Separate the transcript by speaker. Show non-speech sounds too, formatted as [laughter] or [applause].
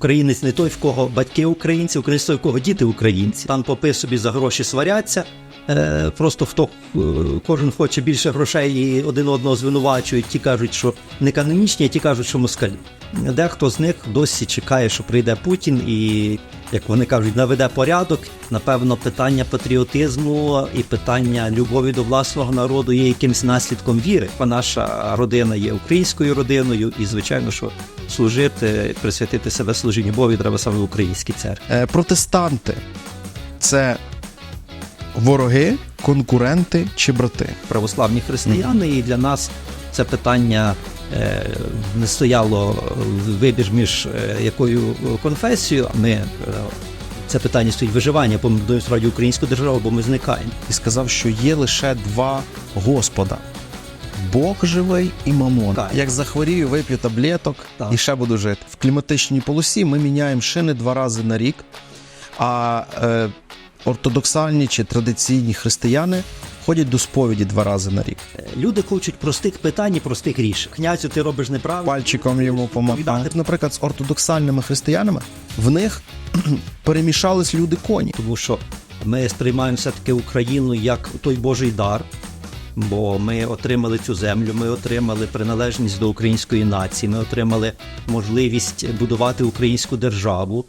Speaker 1: Українець не той, в кого батьки українці, українець той, в кого діти українці. Там попи собі за гроші сваряться. Е, просто хто е, кожен хоче більше грошей і один одного звинувачують. Ті кажуть, що не канонічні, а ті кажуть, що москалі. Дехто з них досі чекає, що прийде Путін і, як вони кажуть, наведе порядок. Напевно, питання патріотизму і питання любові до власного народу є якимось наслідком віри. Бо Наша родина є українською родиною, і звичайно, що служити, присвятити себе служінню Богу треба саме в українській церкві.
Speaker 2: Е, Протестанти це вороги, конкуренти чи брати?
Speaker 1: православні християни, і для нас це питання не стояло вибір між е, якою конфесією. Ми е, це питання стоїть виживання, бо ми будуємо справді українську державу, бо ми зникаємо.
Speaker 2: І сказав, що є лише два Господа. Бог живий і мамон.
Speaker 1: Так.
Speaker 2: Як захворію, вип'ю таблеток
Speaker 1: Так.
Speaker 2: і ще буду жити. В кліматичній полосі ми міняємо шини два рази на рік, а е, ортодоксальні чи традиційні християни ходять до сповіді два рази на рік.
Speaker 1: Е, Люди хочуть простих питань і простих рішень. Князю, ти робиш неправильно.
Speaker 2: Пальчиком йому помагати. Наприклад, з ортодоксальними християнами в них [clears throat] перемішались люди коні.
Speaker 1: тому що ми сприймаємо все-таки Україну як той Божий дар. Бо ми отримали цю землю, ми отримали приналежність до української нації, ми отримали можливість будувати українську державу.